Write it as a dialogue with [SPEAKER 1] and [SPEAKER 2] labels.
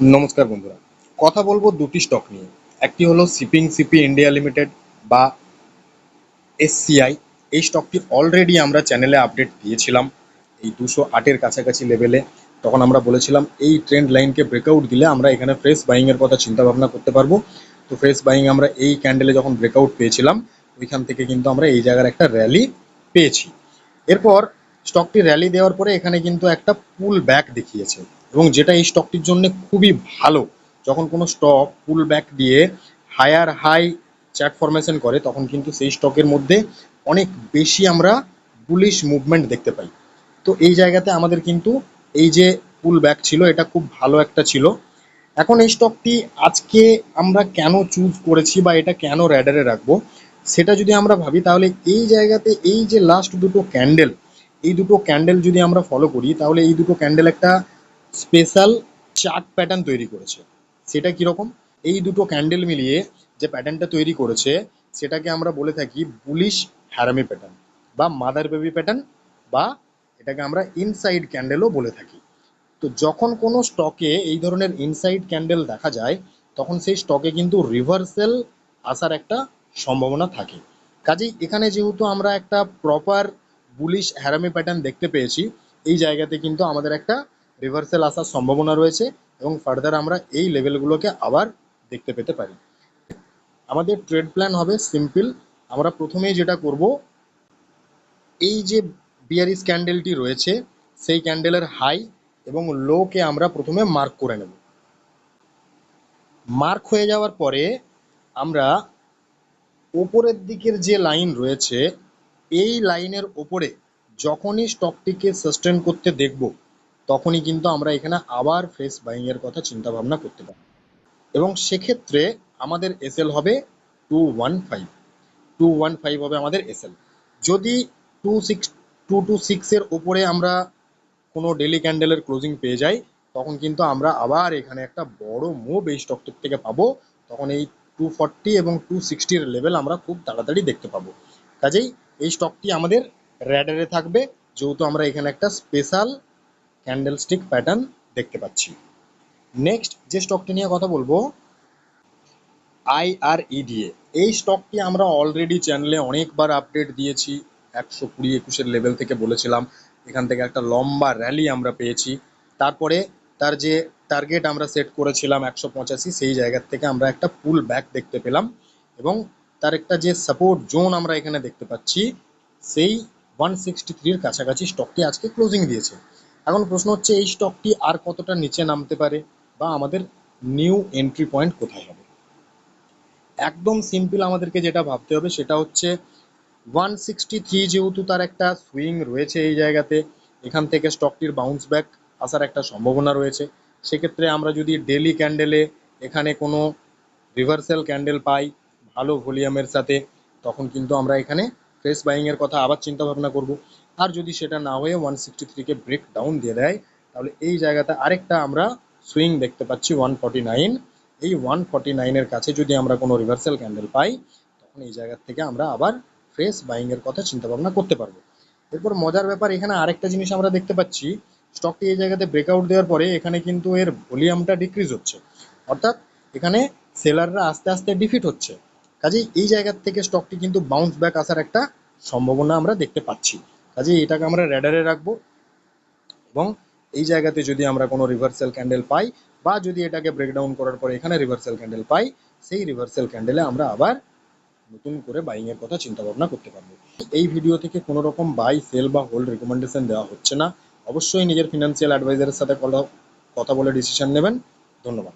[SPEAKER 1] নমস্কার বন্ধুরা। কথা বলব দুটি স্টক নিয়ে। একটি হলো শিপিং সিপি ইন্ডিয়া লিমিটেড বা এসসিআই এই স্টকটি অলরেডি আমরা চ্যানেলে আপডেট দিয়েছিলাম এই দুশো আটের কাছাকাছি লেভেলে তখন আমরা বলেছিলাম, এই ট্রেন্ড লাইনকে ব্রেকআউট দিলে আমরা এখানে ফ্রেশ বাইংয়ের কথা চিন্তা ভাবনা করতে পারব। তো ফ্রেশ বাইং আমরা এই ক্যান্ডেলে যখন ব্রেকআউট পেয়েছিলাম, ওইখান থেকে কিন্তু আমরা এই জায়গার একটা র্যালি পেয়েছি। এরপর স্টকটি র্যালি দেওয়ার পরে এখানে কিন্তু একটা পুল ব্যাক দেখিয়েছে। এবং যেটা এই স্টকটির জন্য খুবই ভালো, যখন কোনো স্টক পুল ব্যাক দিয়ে হায়ার হাই চ্যাট ফরমেশন করে, তখন কিন্তু সেই স্টকের মধ্যে অনেক বেশি আমরা বুলিশ মুভমেন্ট দেখতে পাই। তো এই জায়গাতে আমাদের কিন্তু এই যে পুল ব্যাক ছিল, এটা খুব ভালো একটা ছিল। এখন এই স্টকটি আজকে আমরা কেন চুজ করেছি বা এটা কেন র্যাডারে রাখব, সেটা যদি আমরা ভাবি, তাহলে এই জায়গাতে এই যে লাস্ট দুটো ক্যান্ডেল এই দুটো ক্যান্ডেল যদি আমরা ফলো করি, তাহলে এই দুটো ক্যান্ডেল একটা স্পেশাল চার্ট প্যাটার্ন তৈরি করেছে। সেটা কীরকম? এই দুটো ক্যান্ডেল মিলিয়ে যে প্যাটার্নটা তৈরি করেছে, সেটাকে আমরা বলে থাকি বুলিশ হ্যারামি প্যাটার্ন বা মাদার বেবি প্যাটার্ন বা এটাকে আমরা ইনসাইড ক্যান্ডেলও বলে থাকি। তো যখন কোনো স্টকে এই ধরনের ইনসাইড ক্যান্ডেল দেখা যায়, তখন সেই স্টকে কিন্তু রিভার্সেল আসার একটা সম্ভাবনা থাকে। কাজেই এখানে যেহেতু আমরা একটা প্রপার বুলিশ হ্যারামি প্যাটার্ন দেখতে পেয়েছি, এই জায়গাতে কিন্তু আমাদের একটা রিভার্সাল আসার সম্ভাবনা রয়েছে এবং ফার্দার আমরা এই লেভেলগুলোকে আবার দেখতে পেতে পারি। আমাদের ট্রেড প্ল্যান হবে সিম্পল আমরা প্রথমেই যেটা করব, এই যে বিয়ারিস ক্যান্ডেলটি রয়েছে, সেই ক্যান্ডেলের হাই এবং লোকে আমরা প্রথমে মার্ক করে নেব। মার্ক হয়ে যাওয়ার পরে আমরা ওপরের দিকের যে লাইন রয়েছে, এই লাইনের ওপরে যখনই স্টকটিকে সাস্টেন করতে দেখব তখনই কিন্তু আমরা এখানে আবার ফ্রেশ বাইংয়ের কথা চিন্তা ভাবনা করতে পারি। এবং সেক্ষেত্রে আমাদের এসএল হবে two one five two one five হবে আমাদের এসএল যদি টু সিক্স টু টু সিক্সের ওপরে আমরা কোনো ডেলি ক্যান্ডেলের ক্লোজিং পেয়ে যাই, তখন কিন্তু আমরা আবার এখানে একটা বড় মুভ এই স্টকটির থেকে পাবো। তখন এই টু ফর্টি এবং টু সিক্সটির লেভেল আমরা খুব তাড়াতাড়ি দেখতে পাবো। কাজেই এই স্টকটি আমাদের র্যাডারে থাকবে। যেহেতু আমরা এখানে একটা স্পেশাল ক্যান্ডেলস্টিক প্যাটার্ন দেখতে পাচ্ছি। নেক্সট যে স্টকটি নিয়ে কথা বলব আইআরইডিএ এই স্টকটি আমরা অলরেডি চ্যানেলে অনেকবার আপডেট দিয়েছি, একশো কুড়ি একুশের লেভেল থেকে বলেছিলাম, এখান থেকে একটা লম্বা র্যালি আমরা পেয়েছি। তারপরে তার যে টার্গেট আমরা সেট করেছিলাম একশো পঁচাশি, সেই জায়গার থেকে আমরা একটা পুল ব্যাক দেখতে পেলাম এবং তার একটা যে সাপোর্ট জোন আমরা এখানে দেখতে পাচ্ছি, সেই ওয়ান সিক্সটি থ্রির কাছাকাছি স্টকটি আজকে ক্লোজিং দিয়েছে। এখন প্রশ্ন হচ্ছে, এই স্টকটি আর কতটা নিচে নামতে পারে বা আমাদের নিউ এন্ট্রি পয়েন্ট কোথায় হবে? একদম সিম্পল আমাদেরকে যেটা ভাবতে হবে সেটা হচ্ছে ওয়ান সিক্সটি থ্রি যেহেতু তার একটা সুইং রয়েছে এই জায়গাতে, এখান থেকে স্টকটির বাউন্স ব্যাক আসার একটা সম্ভাবনা রয়েছে। সেক্ষেত্রে আমরা যদি ডেলি ক্যান্ডেলে এখানে কোনো রিভার্সাল ক্যান্ডেল পাই, ভালো ভলিউমের সাথে, তখন কিন্তু আমরা এখানে ফ্রেশ বাইংয়ের কথা আবার চিন্তা ভাবনা করব। আর যদি সেটা না হয়ে ওয়ান সিক্সটি থ্রিকে ব্রেক ডাউন দিয়ে দেয়, তাহলে এই জায়গাতে আরেকটা আমরা সুইং দেখতে পাচ্ছি ওয়ান ফর্টি নাইন এই ওয়ান ফর্টি নাইনের কাছে যদি আমরা কোনো রিভার্সাল ক্যান্ডেল পাই, তখন এই জায়গার থেকে আমরা আবার ফ্রেশ বাইংয়ের কথা চিন্তা ভাবনা করতে পারব। এরপর মজার ব্যাপার, এখানে আরেকটা জিনিস আমরা দেখতে পাচ্ছি স্টকটি এই জায়গাতে ব্রেকআউট দেওয়ার পরে এখানে কিন্তু এর ভলিউমটা ডিক্রিজ হচ্ছে। অর্থাৎ এখানে সেলাররা আস্তে আস্তে ডিফিট হচ্ছে। কাজেই এই জায়গার থেকে স্টকটি কিন্তু বাউন্স ব্যাক আসার একটা সম্ভাবনা আমরা দেখতে পাচ্ছি। কাজেই এটাকে আমরা র্যাডারে রাখব এবং এই জায়গাতে যদি আমরা কোনো রিভার্সাল ক্যান্ডেল পাই বা যদি এটাকে ব্রেকডাউন করার পরে এখানে রিভার্সাল ক্যান্ডেল পাই, সেই রিভার্সাল ক্যান্ডেলে আমরা আবার নতুন করে বাইং এর কথা চিন্তা ভাবনা করতে পারব। এই ভিডিও থেকে কোনো রকম বাই সেল বা হোল্ড রেকমেন্ডেশন দেওয়া হচ্ছে না। অবশ্যই নিজের ফিনান্সিয়াল অ্যাডভাইজারের সাথে কথা বলে ডিসিশন নেবেন। ধন্যবাদ।